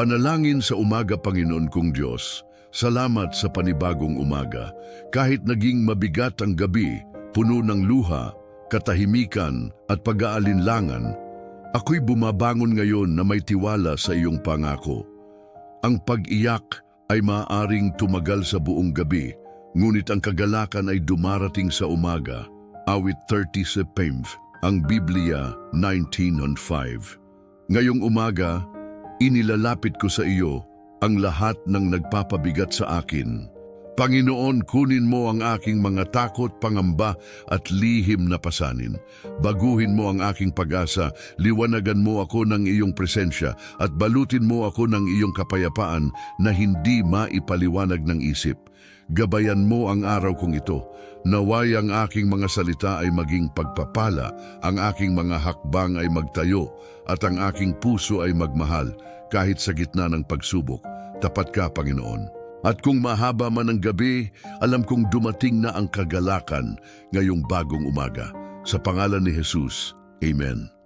Panalangin sa umaga, Panginoon kong Diyos. Salamat sa panibagong umaga. Kahit naging mabigat ang gabi, puno ng luha, katahimikan at pag-aalinlangan, ako'y bumabangon ngayon na may tiwala sa iyong pangako. Ang pag-iyak ay maaaring tumagal sa buong gabi, ngunit ang kagalakan ay dumarating sa umaga. Awit 30 September, ang Biblia 19.5. Ngayong umaga, inilalapit ko sa iyo ang lahat ng nagpapabigat sa akin. Panginoon, kunin mo ang aking mga takot, pangamba at lihim na pasanin. Baguhin mo ang aking pag-asa, liwanagan mo ako ng iyong presensya at balutin mo ako ng iyong kapayapaan na hindi maipaliwanag ng isip. Gabayan mo ang araw kong ito. Naway ang aking mga salita ay maging pagpapala, ang aking mga hakbang ay magtayo, at ang aking puso ay magmahal kahit sa gitna ng pagsubok. Tapat ka, Panginoon. At kung mahaba man ang gabi, alam kong dumating na ang kagalakan ngayong bagong umaga. Sa pangalan ni Jesus, Amen.